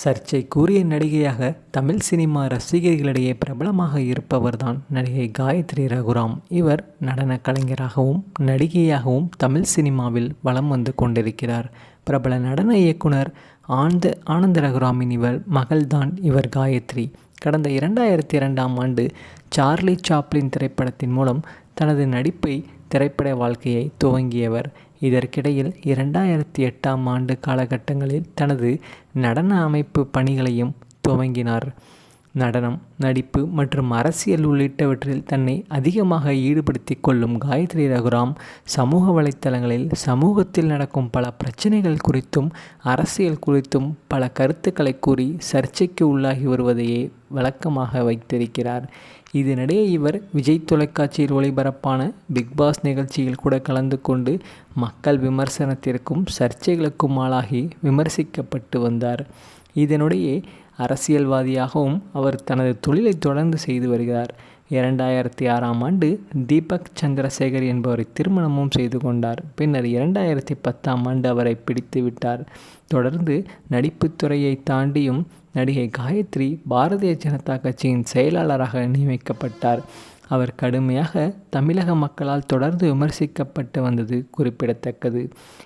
சர்ச்சைக்குரிய நடிகையாக தமிழ் சினிமா ரசிகர்களிடையே பிரபலமாக இருப்பவர்தான் நடிகை காயத்ரி ரகுராம். இவர் நடன கலைஞராகவும் நடிகையாகவும் தமிழ் சினிமாவில் வலம் வந்து கொண்டிருக்கிறார். பிரபல நடன இயக்குனர் ஆனந்த ஆனந்த ரகுராமின் இவர் மகள்தான் இவர் காயத்ரி. கடந்த இரண்டாயிரத்தி இரண்டாம் ஆண்டு சார்லி சாப்ளின் திரைப்படத்தின் மூலம் தனது நடிப்பை திரைப்பட வாழ்க்கையை துவங்கியவர். இதற்கிடையில் இரண்டாயிரத்தி எட்டாம் ஆண்டு காலகட்டங்களில் தனது நடன அமைப்பு பணிகளையும் துவங்கினார். நடனம் நடிப்பு மற்றும் அரசியல் உள்ளிட்டவற்றில் தன்னை அதிகமாக ஈடுபடுத்தி கொள்ளும் காயத்ரி ரகுராம் சமூக வலைத்தளங்களில் சமூகத்தில் நடக்கும் பல பிரச்சனைகள் குறித்தும் அரசியல் குறித்தும் பல கருத்துக்களை கூறி சர்ச்சைக்கு உள்ளாகி வருவதையே வழக்கமாக வைத்திருக்கிறார். இதனிடையே இவர் விஜய் தொலைக்காட்சியில் ஒளிபரப்பான பிக்பாஸ் நிகழ்ச்சியில் கூட கலந்து கொண்டு மக்கள் விமர்சனத்திற்கும் சர்ச்சைகளுக்கும் ஆளாகி விமர்சிக்கப்பட்டு வந்தார். இதனுடைய அரசியல்வாதியாகவும் அவர் தனது தொழிலை தொடர்ந்து செய்து வருகிறார். இரண்டாயிரத்தி ஆறாம் ஆண்டு தீபக் சந்திரசேகர் என்பவரை திருமணமும் செய்து கொண்டார். பின்னர் இரண்டாயிரத்தி பத்தாம் ஆண்டு அவரை பிடித்து விட்டார். தொடர்ந்து நடிப்புத்துறையை தாண்டியும் நடிகை காயத்ரி பாரதிய ஜனதா கட்சியின் செயலாளராக நியமிக்கப்பட்டார். அவர் கடுமையாக தமிழக மக்களால் தொடர்ந்து விமர்சிக்கப்பட்டு வந்தது குறிப்பிடத்தக்கது.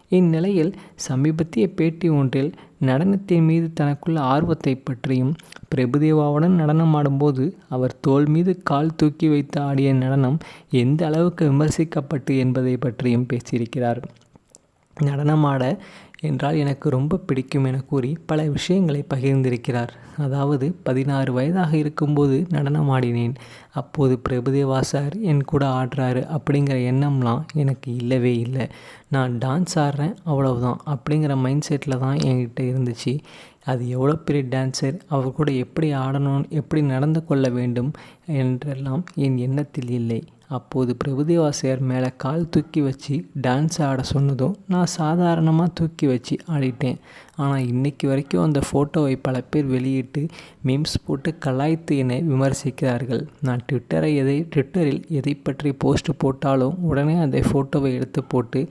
இந்நிலையில் சமீபத்திய பேட்டி ஒன்றில் நடனத்தின் மீது தனக்குள்ள ஆர்வத்தை பற்றியும் பிரபுதேவாவுடன் நடனமாடும்போது அவர் தோல் மீது கால் தூக்கி வைத்து ஆடிய நடனம் எந்த அளவுக்கு விமர்சிக்கப்பட்டு என்பதை பற்றியும் பேசியிருக்கிறார். நடனமாட என்றால் எனக்கு ரொம்ப பிடிக்கும் என கூறி பல விஷயங்களை பகிர்ந்திருக்கிறார். அதாவது பதினாறு வயதாக இருக்கும்போது நடனமாடினேன் அப்போது பிரபுதேவா சார் என் கூட ஆடுறாரு அப்படிங்கிற எண்ணம்லாம் எனக்கு இல்லவே இல்லை. நான் டான்ஸ் ஆடுறேன் அவ்வளவுதான் அப்படிங்கிற மைண்ட் செட்டில் தான் என்கிட்ட இருந்துச்சு. அது எவ்வளோ பெரிய டான்ஸர் அவர் கூட எப்படி ஆடணும் எப்படி நடந்து கொள்ள வேண்டும் என்றெல்லாம் என் எண்ணத்தில் இல்லை. அப்போது பிரபுதேவாசையர் மேலே கால் தூக்கி வச்சு டான்ஸ் ஆட சொன்னதும் நான் சாதாரணமாக தூக்கி வச்சு ஆடிட்டேன். ஆனால் இன்றைக்கி வரைக்கும் அந்த ஃபோட்டோவை பல பேர் வெளியிட்டு மீம்ஸ் போட்டு கலாய்த்து என்னை விமர்சிக்கிறார்கள். நான் ட்விட்டரை எதை ட்விட்டரில் எதை பற்றி போஸ்ட் போட்டாலும் உடனே அந்த ஃபோட்டோவை எடுத்து போட்டு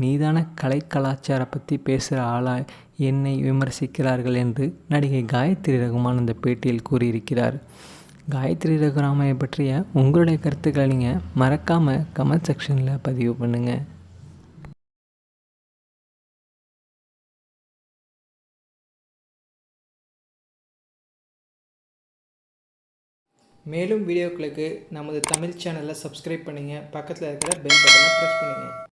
நீதான கலை கலாச்சாரம் பற்றி பேசுகிற ஆளா என்னை விமர்சிக்கிறார்கள் என்று நடிகை காயத்ரி ரகுமான் அந்த பேட்டியில் கூறியிருக்கிறார். காயத்ரி ரகுராமையை பற்றிய உங்களுடைய கருத்துக்களை நீங்கள் மறக்காமல் கமெண்ட் செக்ஷனில் பதிவு பண்ணுங்கள் மேலும் வீடியோக்களுக்கு நமது தமிழ் சேனலை சப்ஸ்கிரைப் பண்ணுங்கள் பக்கத்தில் இருக்கிற பெல் பட்டனை ப்ரெஸ் பண்ணுங்கள்